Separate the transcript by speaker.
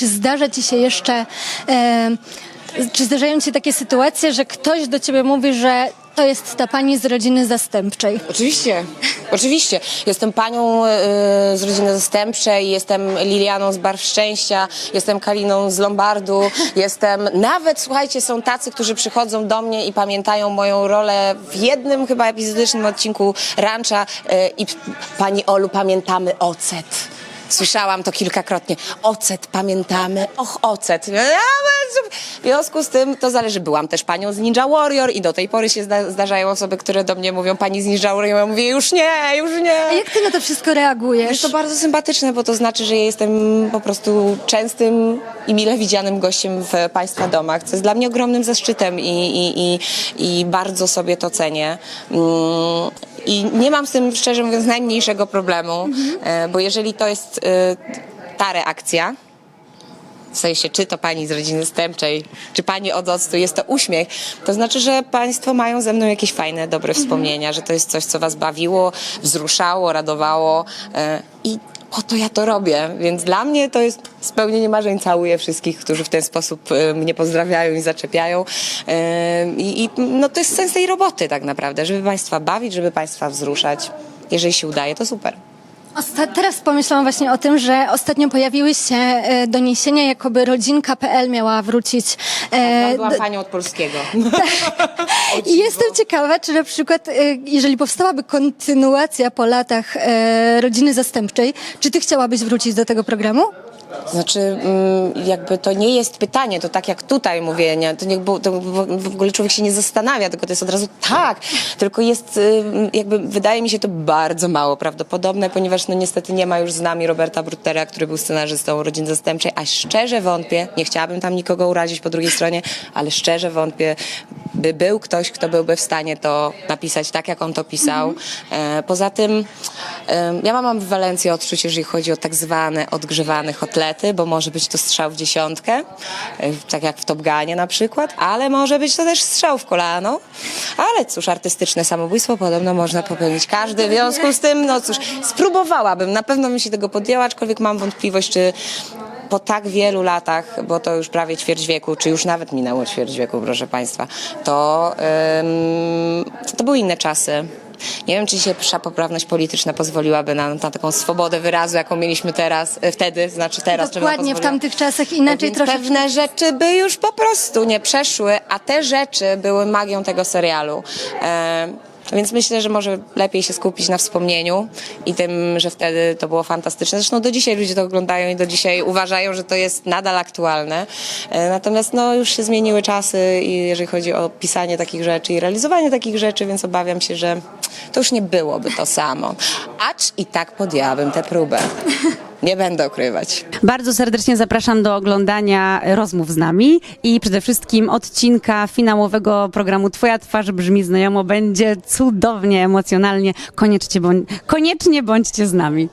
Speaker 1: czy zdarza ci się jeszcze, e, czy zdarzają ci się takie sytuacje, że ktoś do ciebie mówi, że to jest ta pani z rodziny zastępczej?
Speaker 2: Oczywiście, oczywiście. Jestem panią y, z rodziny zastępczej, jestem Lilianą z Barw Szczęścia, jestem Kaliną z Lombardu, jestem... Nawet, słuchajcie, są tacy, którzy przychodzą do mnie i pamiętają moją rolę w jednym chyba epizodycznym odcinku Rancha y, i pani Olu, pamiętamy ocet. Słyszałam to kilkakrotnie. Ocet, pamiętamy. Och, ocet. W związku z tym to zależy. Byłam też panią z Ninja Warrior i do tej pory się zda- zdarzają osoby, które do mnie mówią pani z Ninja Warrior. Ja mówię już nie, już
Speaker 1: A
Speaker 2: nie.
Speaker 1: jak ty na to wszystko reagujesz?
Speaker 2: Jest to bardzo sympatyczne, bo to znaczy, że ja jestem po prostu częstym i mile widzianym gościem w Państwa domach, co jest dla mnie ogromnym zaszczytem i, i, i, i bardzo sobie to cenię. Mm, I nie mam z tym, szczerze mówiąc, najmniejszego problemu, e, bo jeżeli to jest e, ta reakcja, w sensie, czy to pani z rodziny zastępczej, czy pani od octu, jest to uśmiech, to znaczy, że państwo mają ze mną jakieś fajne, dobre wspomnienia, że to jest coś, co was bawiło, wzruszało, radowało e, i po to ja to robię, więc dla mnie to jest spełnienie marzeń. Całuję wszystkich, którzy w ten sposób e, mnie pozdrawiają i zaczepiają. E, I, i no, to jest sens tej roboty tak naprawdę, żeby państwa bawić, żeby państwa wzruszać. Jeżeli się udaje, to super.
Speaker 1: Osta- teraz pomyślałam właśnie o tym, że ostatnio pojawiły się e, doniesienia, jakoby rodzinka.pl miała wrócić. e,
Speaker 2: byłam
Speaker 1: do-
Speaker 2: panią od polskiego.
Speaker 1: I jestem ciekawa, czy na przykład, e, jeżeli powstałaby kontynuacja po latach e, rodziny zastępczej, czy ty chciałabyś wrócić do tego programu?
Speaker 2: Znaczy, mm, jakby to nie jest pytanie, to tak jak tutaj mówię, nie? to, nie, to w w ogóle człowiek się nie zastanawia, tylko to jest od razu tak, tylko jest y, jakby, wydaje mi się to bardzo mało prawdopodobne, ponieważ no niestety nie ma już z nami Roberta Bruttera, który był scenarzystą Rodzin Zastępczej, a szczerze wątpię, nie chciałabym tam nikogo urazić po drugiej stronie, ale szczerze wątpię, by był ktoś, kto byłby w stanie to napisać tak, jak on to pisał. E, poza tym ja mam ambiwalencję odczuć, jeżeli chodzi o tak zwane odgrzewane kotlety, bo może być to strzał w dziesiątkę, e, tak jak w Top Gunie na przykład, ale może być to też strzał w kolano. Ale cóż, artystyczne samobójstwo podobno można popełnić każdy. W związku z tym, no cóż, spróbowałabym, na pewno bym się tego podjęła, aczkolwiek mam wątpliwość, czy po tak wielu latach, bo to już prawie ćwierć wieku, czy już nawet minęło ćwierć wieku, proszę Państwa, to, ym, to były inne czasy. Nie wiem, czy dzisiejsza poprawność polityczna pozwoliłaby nam na taką swobodę wyrazu, jaką mieliśmy teraz, e, wtedy, znaczy teraz.
Speaker 1: Dokładnie, w tamtych czasach inaczej
Speaker 2: Więc
Speaker 1: troszeczkę.
Speaker 2: Pewne rzeczy by już po prostu nie przeszły, a te rzeczy były magią tego serialu. E, więc myślę, że może lepiej się skupić na wspomnieniu i tym, że wtedy to było fantastyczne. Zresztą do dzisiaj ludzie to oglądają i do dzisiaj uważają, że to jest nadal aktualne. E, Natomiast no, już się zmieniły czasy jeżeli chodzi o pisanie takich rzeczy i realizowanie takich rzeczy, więc obawiam się, że to już nie byłoby to samo. Acz i tak podjęłabym tę próbę. Nie będę ukrywać.
Speaker 3: Bardzo serdecznie zapraszam do oglądania rozmów z nami i przede wszystkim odcinka finałowego programu Twoja twarz brzmi znajomo. Będzie cudownie, emocjonalnie. Koniecznie, bądź, koniecznie bądźcie z nami.